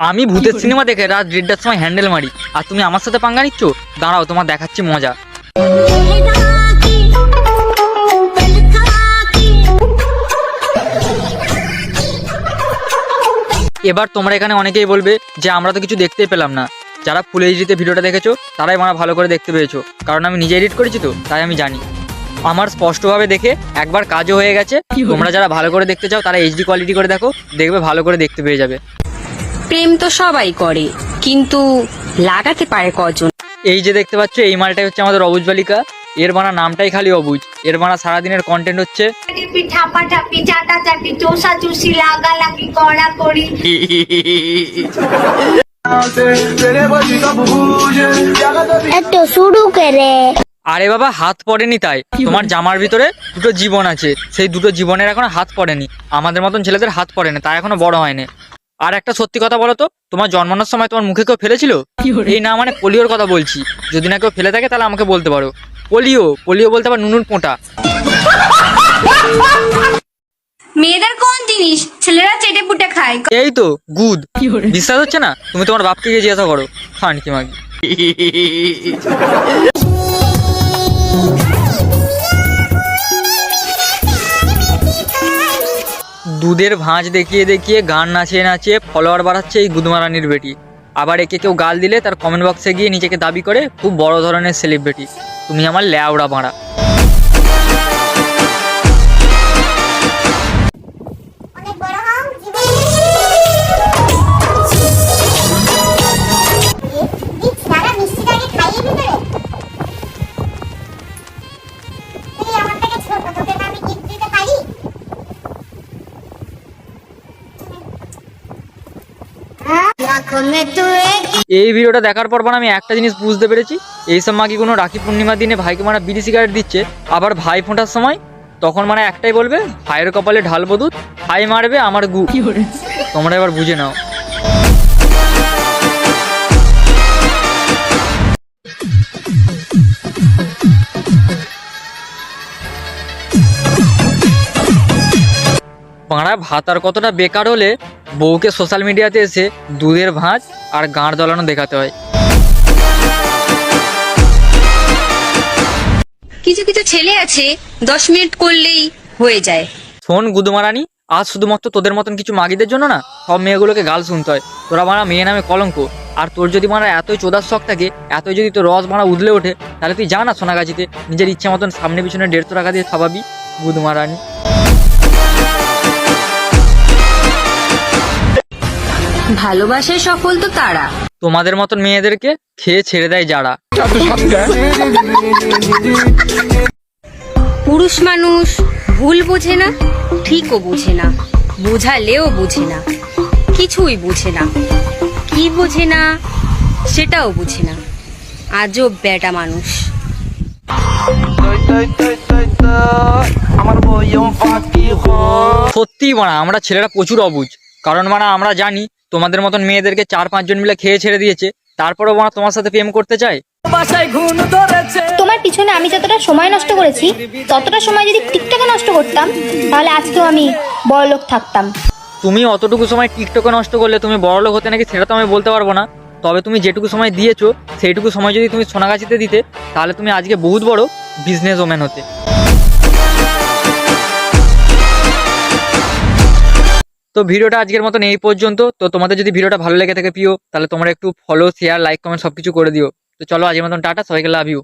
আমি ভূতের সিনেমা দেখে রাত দেড়টার সময় হ্যান্ডেল মারি। আর তুমি আমার সাথে পাঙ্গা নিচ্ছ? দাঁড়াও তোমার দেখাচ্ছি মজা। এবার তোমরা এখানে অনেকেই বলবে যে আমরা তো কিছু দেখতেই পেলাম না। যারা ফুল এইচডিতে ভিডিওটা দেখেছ তারাই মানে ভালো করে দেখতে পেয়েছ। কারণ আমি নিজে এডিট করেছি তো তাই আমি জানি। আমার স্পষ্টভাবে দেখে একবার কাজও হয়ে গেছে। তোমরা যারা ভালো করে দেখতে চাও তারা এইচডি কোয়ালিটি করে দেখো দেখবে ভালো করে দেখতে পেয়ে যাবে। প্রেম তো সবাই করে কিন্তু লাগাতে পারে কজন? এই যে দেখতে পাচ্ছ এই মালটাই হচ্ছে আমাদের অবুজ বালিকা। এর বানা নামটাই খালি অবুজ। এর বানা সারাদিনের কন্টেন্ট হচ্ছে ঠাপা ঠাপি চোষা চুষি লাগা কড়া করি একটু শুরু করে। আরে বাবা হাত পড়েনি তাই। তোমার জামার ভিতরে দুটো জীবন আছে। সেই দুটো জীবনের এখনও হাত পড়েনি। আমাদের মতন ছেলেদের হাত পড়েনি তাই এখনও বড় হয়নি। আর একটা সত্যি কথা বলো তো তোমার জন্মানোর সময় তোমার মুখে কেউ ফেলেছিল? এই না মানে পোলিওর কথা বলছি। যদি না কেউ ফেলে থাকে তাহলে আমাকে বলতে পারো। পোলিও পোলিও বলতে পারো নুনুর পোঁটা। মেয়েদের কোন জিনিস ছেলেরা চেটে পুটে খায়? এই তো গুড বিশ্বাস হচ্ছে না? তুমি তোমার বাপকে গিয়ে জিজ্ঞাসা করো। ফান কি মাগি। দুধের ভাঁজ দেখিয়ে দেখিয়ে গান নাচিয়ে নাচিয়ে ফলোয়ার বাড়াচ্ছে এই গুদমারানির বেটি। আবার একে কেউ গাল দিলে তার কমেন্ট বক্সে গিয়ে নিজেকে দাবি করে, খুব বড় ধরনের সেলিব্রিটি তুমি আমার ল্যাওড়া বাড়া। এই ভিডিওটা দেখার পর আমি একটা জিনিস বুঝতে পেরেছি। এইসব মা কি কোনো রাখি পূর্ণিমার দিনে ভাইকে মানে বিড়ি সিগারেট দিচ্ছে আবার ভাই ফোঁটার সময় তখন মানে একটাই বলবে ভাইয়ের কপালে ঢাল বদুত ভাই মারবে আমার গু। তোমরা এবার বুঝে নাও। পাড়া ভাত আর কতটা বেকার হলে বউকে সোশ্যাল মিডিয়াতে এসে দুধের ভাঁজ আর গাঁড় দলানো দেখাতে হয়। কিছু কিছু ছেলে আছে দশ মিনিট করলেই হয়ে যায়। শোন গুদমারানি আজ শুধুমাত্র তোদের মতন কিছু মাগিদের জন্য না সব মেয়েগুলোকে গাল শুনতে হয়। তোরা মারা মেয়ে নামে কলঙ্ক আর তোর যদি মারা এতই চোদার শখ থাকে এতই যদি তোর রস মারা উদলে ওঠে তাহলে তুই যা না সোনাগাছিতে নিজের ইচ্ছা মতন সামনে পিছনে দেড়শো টাকা দিয়ে খাওয়াবি গুদমারানি। ভালোবাসায় সফল তো তারা তোমাদের মতন মেয়েদেরকে খেয়ে ছেড়ে দেয় যারা। পুরুষ মানুষ ভুল বোঝে না ঠিকও বোঝে না বোঝালেও বোঝে না কিছুই বোঝে না কি বোঝে না সেটাও বোঝে না। আজও বেটা মানুষ। সত্যি মানা আমরা ছেলেরা প্রচুর অবুঝ। কারণ মানা আমরা জানি তোমাদের মতন মেয়েদেরকে চার পাঁচজন মিলে খেয়ে ছেড়ে দিয়েছে তারপরেও মানা তোমার সাথে প্রেম করতে চায়? তোমার পিছনে আমি যতটা সময় নষ্ট করেছি ততটা সময় যদি টিকটকে নষ্ট করতাম তাহলে আজকেও আমি বড় লোক থাকতাম। তুমি অতটুকু সময় টিকটকে নষ্ট করলে তুমি বড়লোক হতে নাকি সেটা তো আমি বলতে পারব না। তবে তুমি যেটুকু সময় দিয়েছ সেইটুকু সময় যদি তুমি সোনাগাছিতে দিতে তাহলে তুমি আজকে বহুত বড় বিজনেস ওম্যান হতে। তো ভিডিওটা আজকের মতন এই পর্যন্ত। তো তোমাদের যদি ভিডিওটা ভালো লেগে থাকে প্রিয়, তাহলে তোমরা একটু ফলো শেয়ার লাইক কমেন্ট সবকিছু করে দিও। তো চলো আজকের মতন টাটা, সবাইকে লাভ ইউ